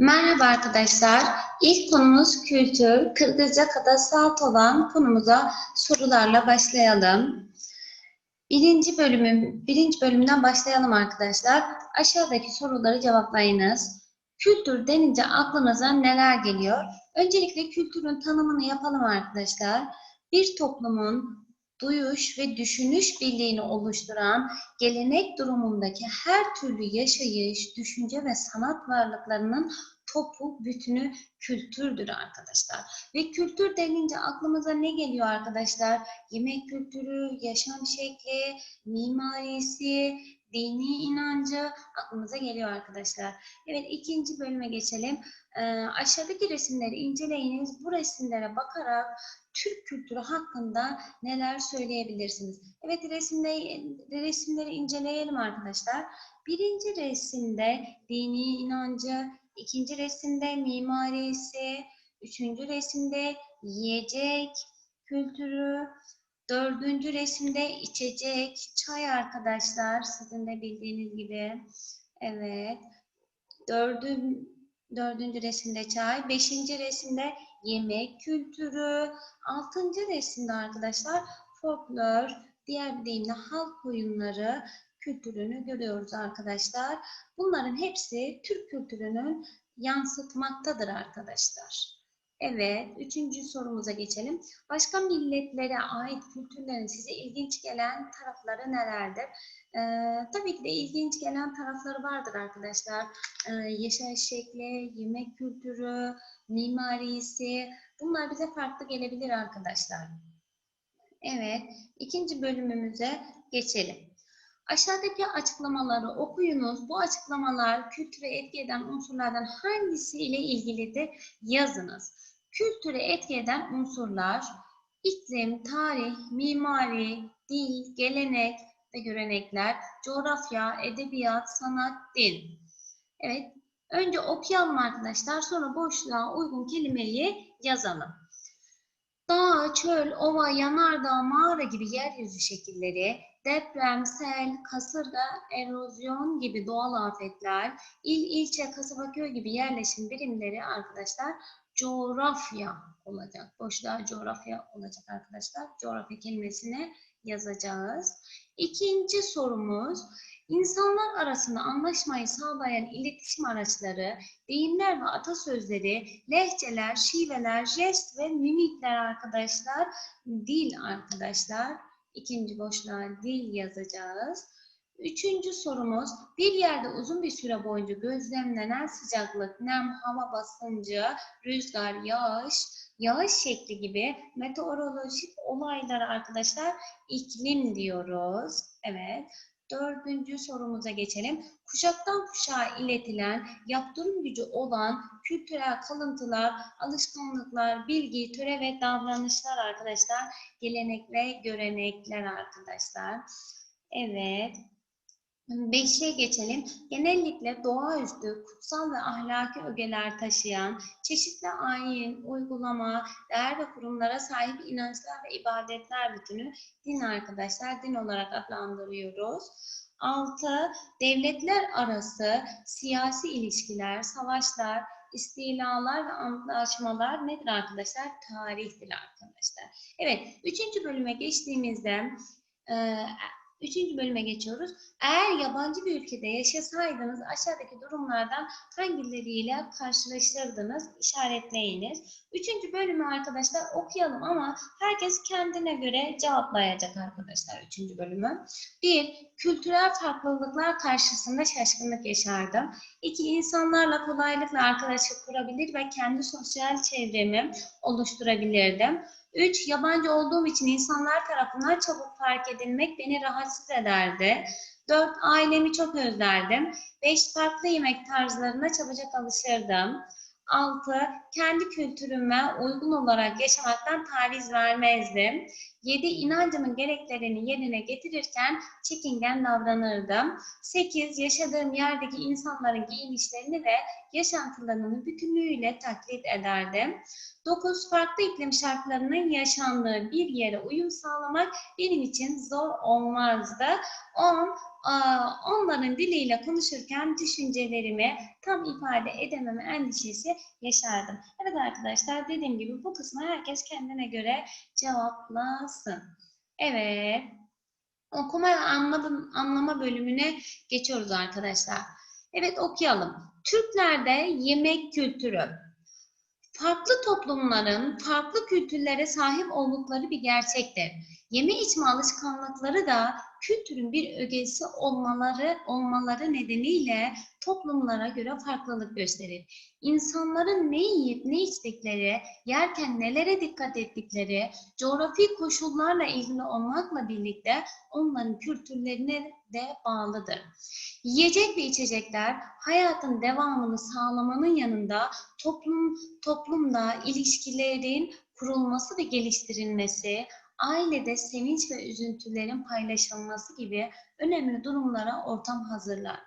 Merhaba arkadaşlar. İlk konumuz kültür. Kırgızca kadar saat olan konumuza sorularla başlayalım. Birinci bölümün birinci bölümden başlayalım arkadaşlar. Aşağıdaki soruları cevaplayınız. Kültür denince aklınıza neler geliyor? Öncelikle kültürün tanımını yapalım arkadaşlar. Bir toplumun duyuş ve düşünüş birliğini oluşturan gelenek durumundaki her türlü yaşayış, düşünce ve sanat varlıklarının topu, bütünü kültürdür arkadaşlar. Ve kültür denince aklımıza ne geliyor arkadaşlar? Yemek kültürü, yaşam şekli, mimarisi, dini inancı aklımıza geliyor arkadaşlar. Evet ikinci bölüme geçelim. Ee, aşağıdaki resimleri inceleyiniz. Bu resimlere bakarak Türk kültürü hakkında neler söyleyebilirsiniz? Evet resimleri, resimleri inceleyelim arkadaşlar. Birinci resimde dini inancı, ikinci resimde mimarisi, üçüncü resimde yiyecek kültürü, dördüncü resimde içecek, çay arkadaşlar sizin de bildiğiniz gibi. Evet. Dördün, dördüncü resimde çay, beşinci resimde yemek kültürü, altıncı resimde arkadaşlar folklor, diğer bir deyimle halk oyunları kültürünü görüyoruz arkadaşlar. Bunların hepsi Türk kültürünün yansıtmaktadır arkadaşlar. Evet, üçüncü sorumuza geçelim. Başka milletlere ait kültürlerin size ilginç gelen tarafları nelerdir? Ee, tabii ki de ilginç gelen tarafları vardır arkadaşlar. Ee, yaşayış şekli, yemek kültürü, mimarisi, bunlar bize farklı gelebilir arkadaşlar. Evet, ikinci bölümümüze geçelim. Aşağıdaki açıklamaları okuyunuz. Bu açıklamalar kültüre etki eden unsurlardan hangisiyle ilgilidir? Yazınız. Kültüre etki eden unsurlar iklim, tarih, mimari, dil, gelenek ve görenekler, coğrafya, edebiyat, sanat, din. Evet, önce okuyalım arkadaşlar. Sonra boşluğa uygun kelimeyi yazalım. Dağ, çöl, ova, yanardağ, mağara gibi yeryüzü şekilleri, deprem, sel, kasırga, erozyon gibi doğal afetler, il, ilçe, kasaba, köy gibi yerleşim birimleri arkadaşlar coğrafya olacak. Boşluğa coğrafya olacak arkadaşlar. Coğrafya kelimesini yazacağız. İkinci sorumuz, insanlar arasında anlaşmayı sağlayan iletişim araçları, deyimler ve atasözleri, lehçeler, şiveler, jest ve mimikler arkadaşlar, dil arkadaşlar. İkinci boşluğa dil yazacağız. Üçüncü sorumuz, bir yerde uzun bir süre boyunca gözlemlenen sıcaklık, nem, hava basıncı, rüzgar, yağış, yağış şekli gibi meteorolojik olaylar arkadaşlar iklim diyoruz. Evet. Dördüncü sorumuza geçelim. Kuşaktan kuşağa iletilen, yaptırım gücü olan kültürel kalıntılar, alışkanlıklar, bilgi, töre ve davranışlar arkadaşlar. Gelenek ve görenekler arkadaşlar. Evet. Beşe geçelim. Genellikle doğaüstü, kutsal ve ahlaki ögeler taşıyan, çeşitli ayin, uygulama, değer ve kurumlara sahip inançlar ve ibadetler bütünü din arkadaşlar, din olarak adlandırıyoruz. Altı, devletler arası siyasi ilişkiler, savaşlar, istilalar ve antlaşmalar nedir arkadaşlar? Tarihtir arkadaşlar. Evet, üçüncü bölüme geçtiğimizde Üçüncü bölüme geçiyoruz. Eğer yabancı bir ülkede yaşasaydınız aşağıdaki durumlardan hangileriyle karşılaştırdınız? İşaretleyiniz. Üçüncü bölümü arkadaşlar okuyalım ama herkes kendine göre cevaplayacak arkadaşlar üçüncü bölümü. Bir, kültürel farklılıklar karşısında şaşkınlık yaşardım. İki, insanlarla kolaylıkla arkadaşlık kurabilir ve kendi sosyal çevremi oluşturabilirdim. 3. Yabancı olduğum için insanlar tarafından çabuk fark edilmek beni rahatsız ederdi. 4. Ailemi çok özlerdim. 5. Farklı yemek tarzlarına çabucak alışırdım. 6. Kendi kültürüme uygun olarak yaşamaktan taviz vermezdim. 7. İnancımın gereklerini yerine getirirken çekingen davranırdım. 8. Yaşadığım yerdeki insanların giyinişlerini ve yaşantılarını bütünlüğüyle taklit ederdim. 9. Farklı iklim şartlarının yaşandığı bir yere uyum sağlamak benim için zor olmazdı. 10. aa, onların diliyle konuşurken düşüncelerimi tam ifade edememe endişesi yaşardım. Evet arkadaşlar dediğim gibi bu kısmı herkes kendine göre cevaplasın. Evet. Okuma ve anlama, anlama bölümüne geçiyoruz arkadaşlar. Evet okuyalım. Türklerde yemek kültürü. Farklı toplumların farklı kültürlere sahip oldukları bir gerçektir. Yeme içme alışkanlıkları da kültürün bir ögesi olmaları olmaları nedeniyle toplumlara göre farklılık gösterir. İnsanların ne yiyip ne içtikleri, yerken nelere dikkat ettikleri, coğrafi koşullarla ilgili olmakla birlikte onların kültürlerine de bağlıdır. Yiyecek ve içecekler hayatın devamını sağlamanın yanında toplum toplumda ilişkilerin kurulması ve geliştirilmesi, ailede sevinç ve üzüntülerin paylaşılması gibi önemli durumlara ortam hazırlar.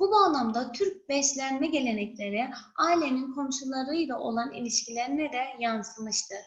Bu bağlamda Türk beslenme gelenekleri ailenin komşularıyla olan ilişkilerine de yansımıştır.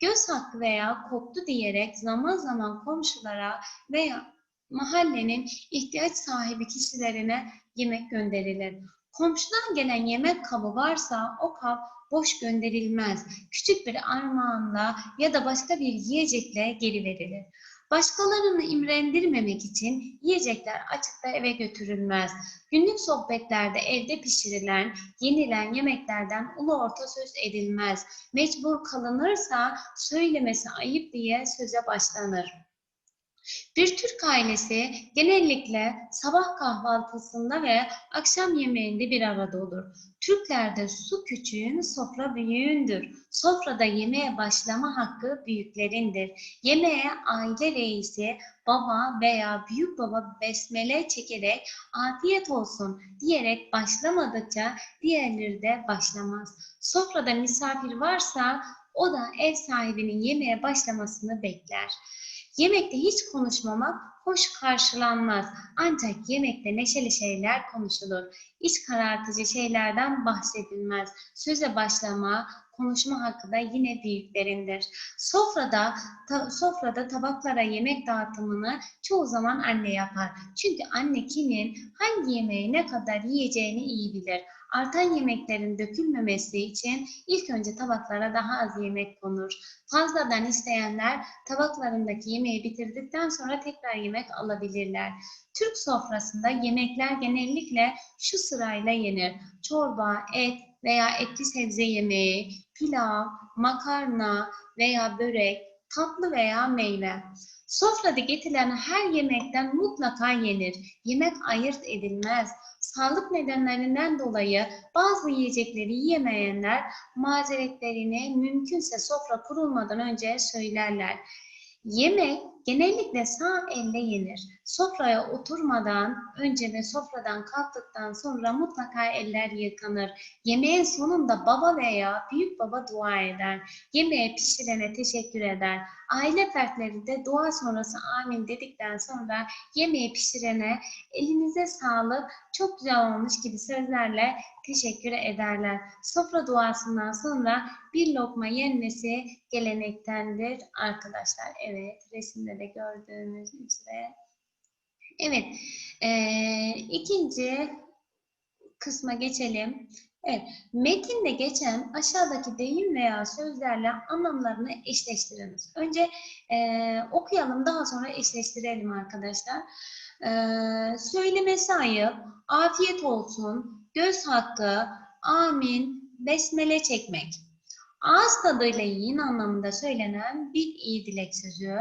Göz hakkı veya koktu diyerek zaman zaman komşulara veya mahallenin ihtiyaç sahibi kişilerine yemek gönderilir. Komşudan gelen yemek kabı varsa o kap boş gönderilmez. Küçük bir armağanla ya da başka bir yiyecekle geri verilir. Başkalarını imrendirmemek için yiyecekler açıkta eve götürülmez. Günlük sohbetlerde evde pişirilen, yenilen yemeklerden ulu orta söz edilmez. Mecbur kalınırsa söylemesi ayıp diye söze başlanır. Bir Türk ailesi genellikle sabah kahvaltısında ve akşam yemeğinde bir arada olur. Türklerde su küçüğün, sofra büyüğündür. Sofrada yemeğe başlama hakkı büyüklerindir. Yemeğe aile reisi, baba veya büyük baba besmele çekerek afiyet olsun diyerek başlamadıkça diğerleri de başlamaz. Sofrada misafir varsa o da ev sahibinin yemeğe başlamasını bekler. Yemekte hiç konuşmamak hoş karşılanmaz. Ancak yemekte neşeli şeyler konuşulur. İç karartıcı şeylerden bahsedilmez. Söze başlama, konuşma hakkı da yine büyüklerindir. Sofrada ta- sofrada tabaklara yemek dağıtımını çoğu zaman anne yapar. Çünkü anne kimin hangi yemeği ne kadar yiyeceğini iyi bilir. Artan yemeklerin dökülmemesi için ilk önce tabaklara daha az yemek konur. Fazladan isteyenler tabaklarındaki yemeği bitirdikten sonra tekrar yemek alabilirler. Türk sofrasında yemekler genellikle şu sırayla yenir. Çorba, et veya etli sebze yemeği, pilav, makarna veya börek, tatlı veya meyve. Sofrada getirilen her yemekten mutlaka yenir. Yemek ayırt edilmez. Sağlık nedenlerinden dolayı bazı yiyecekleri yiyemeyenler mazeretlerini mümkünse sofra kurulmadan önce söylerler. Yemek genellikle sağ elle yenir. Sofraya oturmadan önce ve sofradan kalktıktan sonra mutlaka eller yıkanır. Yemeğin sonunda baba veya büyük baba dua eder. Yemeği pişirene teşekkür eder. Aile fertleri de dua sonrası amin dedikten sonra yemeği pişirene elinize sağlık, çok güzel olmuş gibi sözlerle teşekkür ederler. Sofra duasından sonra bir lokma yenmesi gelenektendir arkadaşlar. Evet, resimde de gördüğünüz üzere. Evet, eee, ikinci kısma geçelim. Evet, metinde geçen aşağıdaki deyim veya sözlerle anlamlarını eşleştiriniz. Önce eee, okuyalım, daha sonra eşleştirelim arkadaşlar. Eee, söylemesi ayıp, afiyet olsun, göz hakkı, amin, besmele çekmek. Ağız tadıyla yiyin anlamında söylenen bir iyi dilek sözü,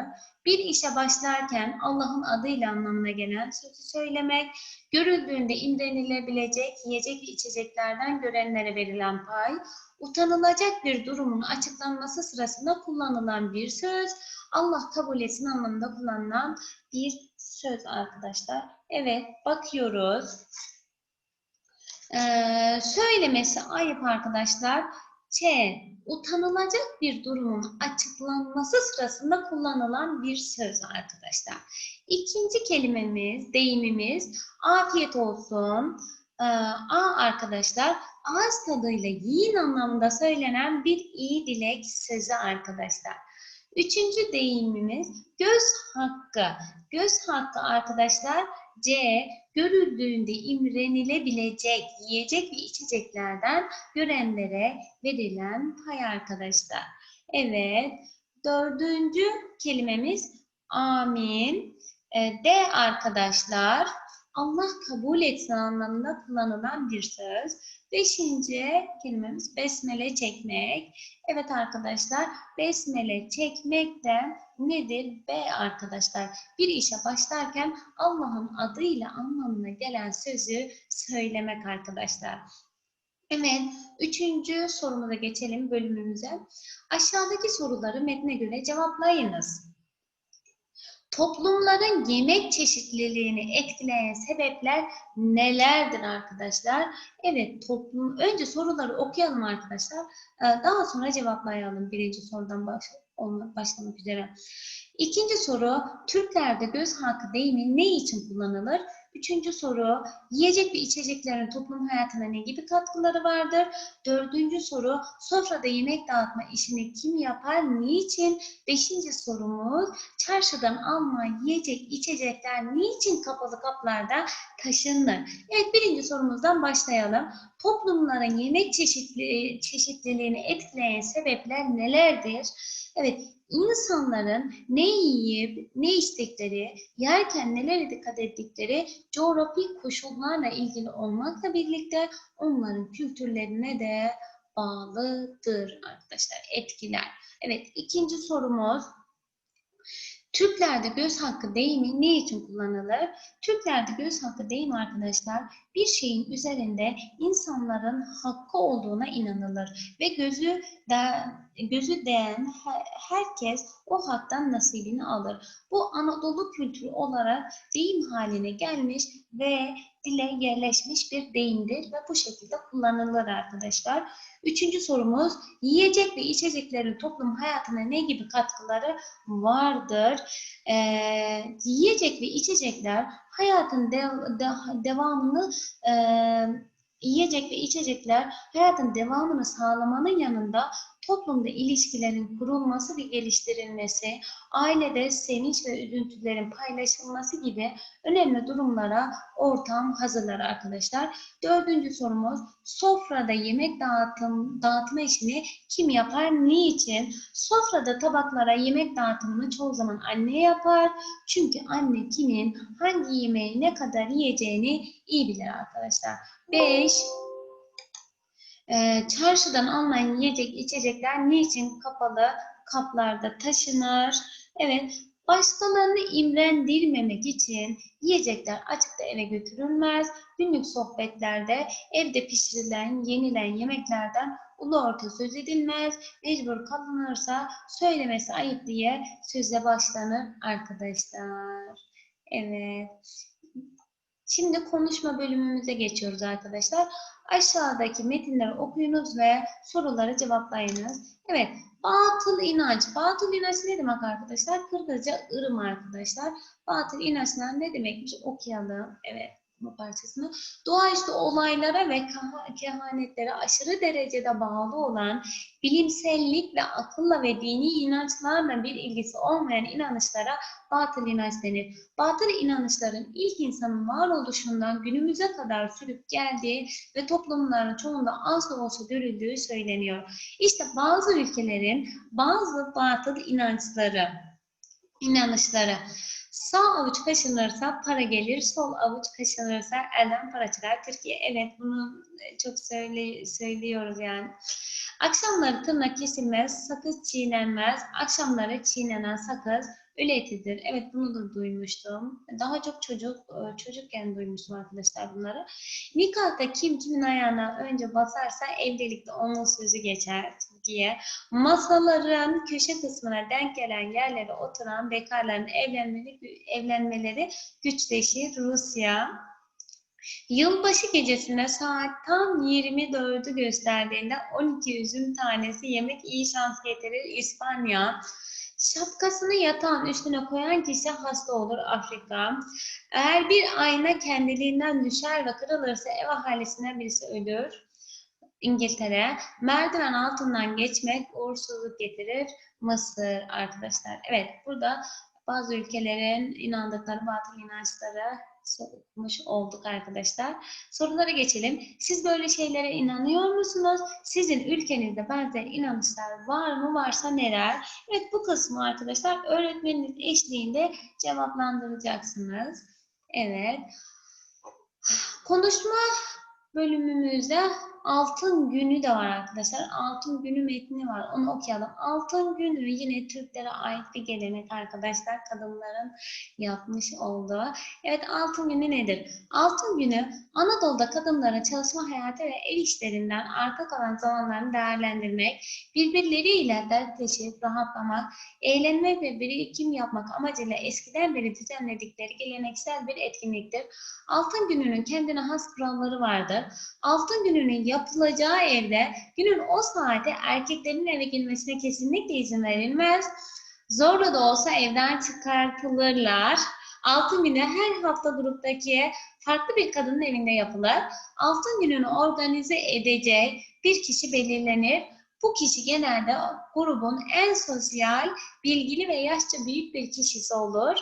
bir işe başlarken Allah'ın adıyla anlamına gelen sözü söylemek, görüldüğünde imrenilebilecek yiyecek ve içeceklerden görenlere verilen pay, utanılacak bir durumun açıklanması sırasında kullanılan bir söz, Allah kabul etsin anlamında kullanılan bir söz arkadaşlar. Evet, bakıyoruz. Ee, söylemesi ayıp arkadaşlar. Ç. Utanılacak bir durumun açıklanması sırasında kullanılan bir söz arkadaşlar. İkinci kelimemiz, deyimimiz afiyet olsun. Ee, A arkadaşlar ağız tadıyla yiyin anlamında söylenen bir iyi dilek sözü arkadaşlar. Üçüncü deyimimiz göz hakkı. Göz hakkı arkadaşlar C. Görüldüğünde imrenilebilecek yiyecek ve içeceklerden görenlere verilen pay arkadaşlar. Evet. Dördüncü kelimemiz amin. E, D arkadaşlar Allah kabul etsin anlamında kullanılan bir söz. Beşinci kelimemiz besmele çekmek. Evet arkadaşlar besmele çekmek de nedir? B arkadaşlar. Bir işe başlarken Allah'ın adıyla anlamına gelen sözü söylemek arkadaşlar. Evet, üçüncü sorumuza geçelim bölümümüze. Aşağıdaki soruları metne göre cevaplayınız. Toplumların yemek çeşitliliğini etkileyen sebepler nelerdir arkadaşlar? Evet, toplum önce soruları okuyalım arkadaşlar. Ee, Daha sonra cevaplayalım birinci sorudan baş, başlamak üzere. İkinci soru, Türklerde göz hakkı deyimi ne için kullanılır? Üçüncü soru, yiyecek ve içeceklerin toplum hayatına ne gibi katkıları vardır? Dördüncü soru, sofrada yemek dağıtma işini kim yapar, niçin? Beşinci sorumuz, çarşıdan alınan yiyecek, içecekler niçin kapalı kaplarda taşınır? Evet, birinci sorumuzdan başlayalım. Toplumların yemek çeşitli, çeşitliliğini etkileyen sebepler nelerdir? Evet, insanların ne yiyip ne içtikleri, yerken nelere dikkat ettikleri coğrafi koşullarla ilgili olmakla birlikte onların kültürlerine de bağlıdır arkadaşlar, etkiler. Evet, ikinci sorumuz. Türklerde göz hakkı deyimi ne için kullanılır? Türklerde göz hakkı deyimi arkadaşlar bir şeyin üzerinde insanların hakkı olduğuna inanılır ve gözü de, gözü değen he- herkes o haktan nasibini alır. Bu Anadolu kültürü olarak deyim haline gelmiş ve dile yerleşmiş bir deyimdir ve bu şekilde kullanılır arkadaşlar. Üçüncü sorumuz, yiyecek ve içeceklerin toplum hayatına ne gibi katkıları vardır? Ee, yiyecek ve içecekler hayatın dev- de- devamını e, yiyecek ve içecekler hayatın devamını sağlamanın yanında toplumda ilişkilerin kurulması ve geliştirilmesi, ailede sevinç ve üzüntülerin paylaşılması gibi önemli durumlara ortam hazırlar arkadaşlar. Dördüncü sorumuz, sofrada yemek dağıtım, dağıtma işini kim yapar, niçin? Sofrada tabaklara yemek dağıtımını çoğu zaman anne yapar. Çünkü anne kimin hangi yemeği ne kadar yiyeceğini iyi bilir arkadaşlar. 5. çarşıdan alınan yiyecek içecekler niçin kapalı kaplarda taşınır? Evet, başkalarını imrendirmemek için yiyecekler açıkta eve götürülmez. Günlük sohbetlerde evde pişirilen, yenilen yemeklerden ulu orta söz edilmez. Mecbur kalınırsa söylemesi ayıp diye söze başlanır arkadaşlar. Evet. Şimdi konuşma bölümümüze geçiyoruz arkadaşlar. Aşağıdaki metinleri okuyunuz ve soruları cevaplayınız. Evet, batıl inanç. Batıl inanç ne demek arkadaşlar? Kırgızca ırım arkadaşlar. Batıl inançlar ne demekmiş? Okuyalım. Evet, bu parçasını. Doğaüstü olaylara ve kehanetlere aşırı derecede bağlı olan bilimsellik ve akılla ve dini inançlarla bir ilgisi olmayan inanışlara batıl inanç denir. Batıl inanışların ilk insanın varoluşundan günümüze kadar sürüp geldiği ve toplumların çoğunda az da olsa görüldüğü söyleniyor. İşte bazı ülkelerin bazı batıl inançları, inanışları sağ avuç kaşınırsa para gelir, sol avuç kaşınırsa elden para çıkar. Türkiye evet bunu çok söyle, söylüyoruz yani. Akşamları tırnak kesilmez, sakız çiğnenmez. Akşamları çiğnenen sakız ölü etidir. Evet bunu da duymuştum. Daha çok çocuk e, çocukken duymuştum arkadaşlar bunları. Nikahta kim kimin ayağına önce basarsa evlilikte onun sözü geçer diye. Masaların köşe kısmına denk gelen yerlere oturan bekarların evlenmeleri, evlenmeleri güçleşir. Rusya. Yılbaşı gecesinde saat tam 24'ü gösterdiğinde 12 üzüm tanesi yemek iyi şans getirir. İspanya. Şapkasını yatağın üstüne koyan kişi hasta olur Afrika. Eğer bir ayna kendiliğinden düşer ve kırılırsa ev ahalisinden birisi ölür. İngiltere. Merdiven altından geçmek uğursuzluk getirir. Mısır arkadaşlar. Evet burada bazı ülkelerin inandıkları batıl inançları sormuş olduk arkadaşlar. Sorulara geçelim. Siz böyle şeylere inanıyor musunuz? Sizin ülkenizde benzer inanışlar var mı? Varsa neler? Evet bu kısmı arkadaşlar öğretmeniniz eşliğinde cevaplandıracaksınız. Evet. Konuşma bölümümüzde altın günü de var arkadaşlar. Altın günü metni var. Onu okuyalım. Altın günü yine Türklere ait bir gelenek arkadaşlar. Kadınların yapmış olduğu. Evet altın günü nedir? Altın günü Anadolu'da kadınların çalışma hayatı ve ev işlerinden arta kalan zamanlarını değerlendirmek, birbirleriyle dertleşip rahatlamak, eğlenmek ve birikim yapmak amacıyla eskiden beri düzenledikleri geleneksel bir etkinliktir. Altın gününün kendine has kuralları vardır. Altın gününün yapılacağı evde günün o saati erkeklerin eve girmesine kesinlikle izin verilmez. Zorla da olsa evden çıkartılırlar. Altın günü her hafta gruptaki farklı bir kadının evinde yapılır. Altın gününü organize edecek bir kişi belirlenir. Bu kişi genelde grubun en sosyal, bilgili ve yaşça büyük bir kişisi olur.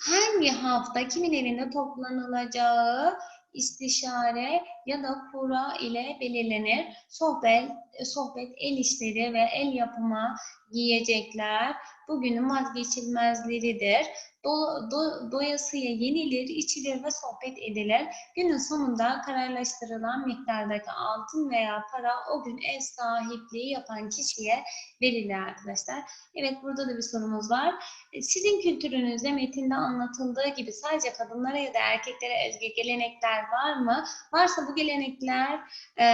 Hangi hafta kimin evinde toplanılacağı istişare ya da kura ile belirlenir. Sohbet, sohbet el işleri ve el yapımı giyecekler bugünün vazgeçilmezleridir. Do, do, doyasıya yenilir, içilir ve sohbet edilir. Günün sonunda kararlaştırılan miktardaki altın veya para o gün ev sahipliği yapan kişiye verilir arkadaşlar. Evet burada da bir sorumuz var. E, Sizin kültürünüzde metinde anlatıldığı gibi sadece kadınlara ya da erkeklere özgü gelenekler var mı? Varsa bu gelenekler e,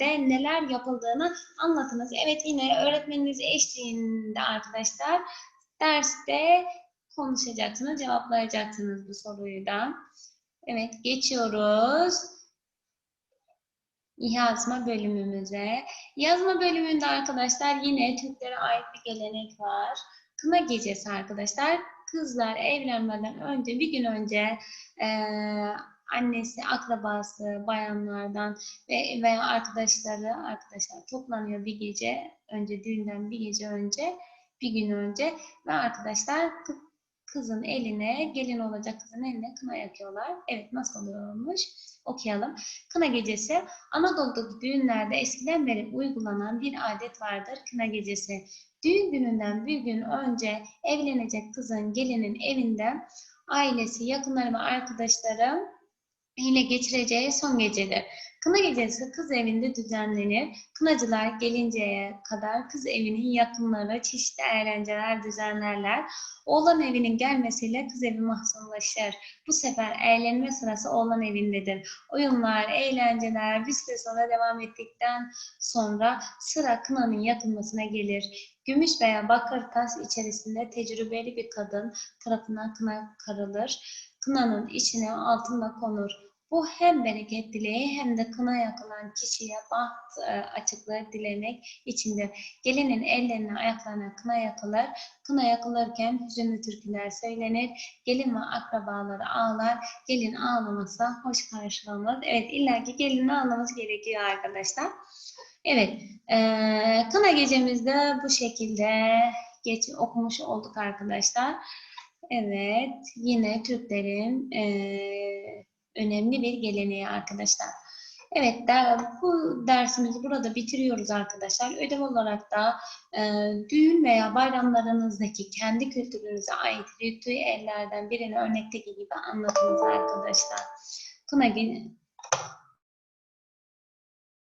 de neler yapıldığını anlatınız. Evet yine öğretmeniniz eşliğinde arkadaşlar derste konuşacaksınız, cevaplayacaksınız bu soruyu da. Evet geçiyoruz yazma bölümümüze. Yazma bölümünde arkadaşlar yine Türklere ait bir gelenek var. Kına gecesi arkadaşlar. Kızlar evlenmeden önce bir gün önce eee, annesi, akrabası, bayanlardan ve veya arkadaşları arkadaşlar toplanıyor bir gece önce düğünden bir gece önce bir gün önce ve arkadaşlar kı- kızın eline gelin olacak kızın eline kına yakıyorlar. Evet nasıl oluyormuş? Okuyalım. Kına gecesi Anadolu'daki düğünlerde eskiden beri uygulanan bir adet vardır kına gecesi. Düğün gününden bir gün önce evlenecek kızın gelinin evinde ailesi, yakınları ve arkadaşları ile geçireceği son gecedir. Kına gecesi kız evinde düzenlenir. Kınacılar gelinceye kadar kız evinin yakınları çeşitli eğlenceler düzenlerler. Oğlan evinin gelmesiyle kız evi mahzunlaşır. Bu sefer eğlenme sırası oğlan evindedir. Oyunlar, eğlenceler bir süre sonra devam ettikten sonra sıra kınanın yakılmasına gelir. Gümüş veya bakır tas içerisinde tecrübeli bir kadın tarafından kına karılır. Kınanın içine altında konur. Bu hem bereket dileği hem de kına yakılan kişiye baht e, açıklığı dilemek içindir. Gelinin ellerine ayaklarına kına yakılır. Kına yakılırken hüzünlü türküler söylenir. Gelin ve akrabaları ağlar. Gelin ağlamasa hoş karşılanmaz. Evet illaki gelinin ağlaması gerekiyor arkadaşlar. Evet, eee kına gecemizde bu şekilde geç okumuş olduk arkadaşlar. Evet, yine Türklerin eee, önemli bir geleneği arkadaşlar. Evet, der, bu dersimizi burada bitiriyoruz arkadaşlar. Ödev olarak da eee, düğün veya bayramlarınızdaki kendi kültürünüze ait ritüellerden birini örnekteki gibi anlatınız arkadaşlar. Ge-